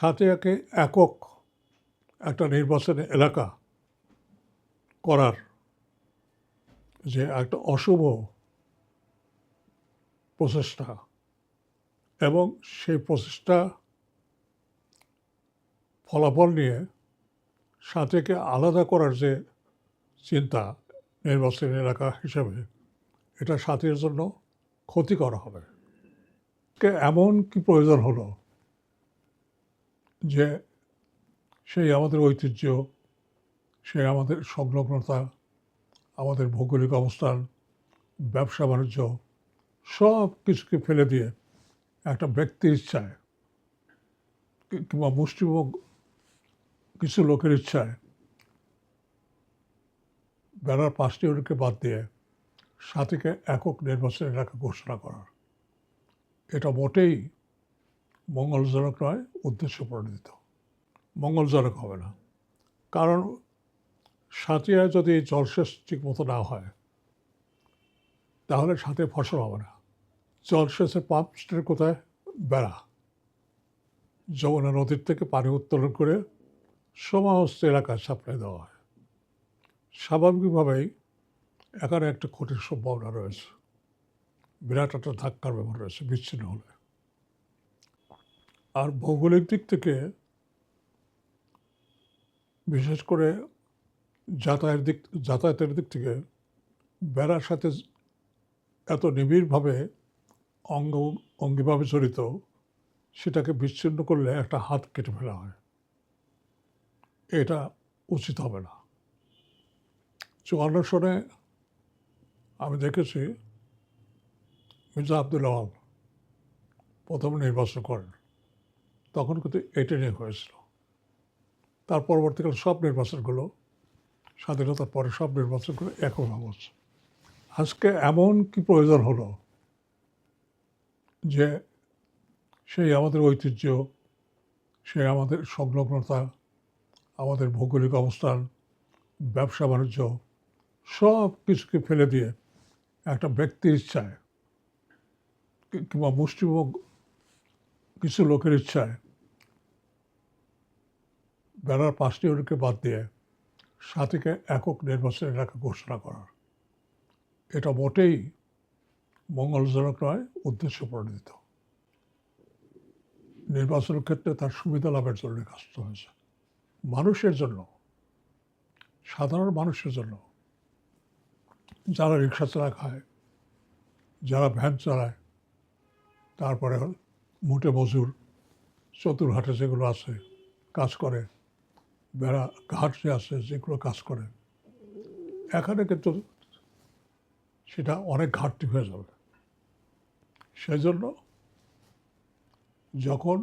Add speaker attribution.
Speaker 1: সাথিয়াকে একক একটা নির্বাচনী এলাকা করার যে একটা অশুভ প্রচেষ্টা এবং সেই প্রচেষ্টা ফলাফল নিয়ে সাথীকে আলাদা করার যে চিন্তা নির্বাচনী এলাকা হিসেবে, এটা সাথীর জন্য ক্ষতিকর হবে। কে, এমন কি প্রয়োজন হলো? যে সেই আমাদের ঐতিহ্য, সেই আমাদের সংলগ্নতা, আমাদের ভৌগোলিক অবস্থান, ব্যবসা বাণিজ্য, সব কিছুকে ফেলে দিয়ে একটা ব্যক্তির ইচ্ছায় কিংবা মুষ্টিমুখ কিছু লোকের ইচ্ছায় বেড়ার পাঁচটি ইউনিটকে বাদ দিয়ে সাথীকে একক নির্বাচনী এলাকা ঘোষণা করার এটা মোটেই মঙ্গলজনক নয়, উদ্দেশ্য প্রণোদিত মঙ্গলজনক হবে না। কারণ সাথিয়ায় যদি জলসেচ ঠিক মতো না হয়, তাহলে সাথে ফসল হবে না। জলসেচের পাম্প স্টের কোথায়? বেড়া। যমুনা নদীর থেকে পানি উত্তোলন করে সমস্ত এলাকায় সাপ্লাই দেওয়া হয়। স্বাভাবিকভাবেই এখানে একটা ক্ষতির সম্ভাবনা রয়েছে। বিরাট একটা ধাক্কার ব্যাপার রয়েছে, বিচ্ছিন্ন হলে। আর ভৌগোলিক দিক থেকে বিশেষ করে যাতায়াতের দিক যাতায়াতের দিক থেকে বেড়ার সাথে এত নিবিড়ভাবে অঙ্গ, অঙ্গিভাবে জড়িত, সেটাকে বিচ্ছিন্ন করলে একটা হাত কেটে ফেলা হয়। এটা উচিত হবে না। চুয়ান্ন সনে আমি দেখেছি মির্জা আব্দুল প্রথম নির্বাচন করেন। তখন কিন্তু এটা নিয়ে হয়েছিল। তার পরবর্তীকালে সব নির্বাচনগুলো, স্বাধীনতার পরে সব নির্বাচনগুলো একভাবে হচ্ছে আজকে এমন কি প্রয়োজন হলো যে সেই আমাদের ঐতিহ্য, সেই আমাদের সংলগ্নতা, আমাদের ভৌগোলিক অবস্থান, ব্যবসা বাণিজ্য, সব কিছুকে ফেলে দিয়ে একটা ব্যক্তির ইচ্ছায়, কিংবা মুষ্টিমুখ কিছু লোকের ইচ্ছায় বেড়ার পাঁচটি ইউনিটকে বাদ দিয়ে সাথীকে একক নির্বাচনী এলাকা ঘোষণা করার। এটা মোটেই মঙ্গলজনক নয়, উদ্দেশ্য প্রণোদিত। নির্বাচনের ক্ষেত্রে তার সুবিধা লাভের জন্য কাজটা হয়েছে। মানুষের জন্য, সাধারণ মানুষের জন্য, যারা রিক্সা চালা খায় যারা ভ্যান চালায়, তারপরে মুটে মজুর চতুরহাটে যেগুলো আছে, কাজ করে, বেড়া ঘাট যে আছে যেগুলো কাজ করে, এখানে কিন্তু সেটা অনেক ঘাটতি হয়ে যাবে। সেই জন্য যখন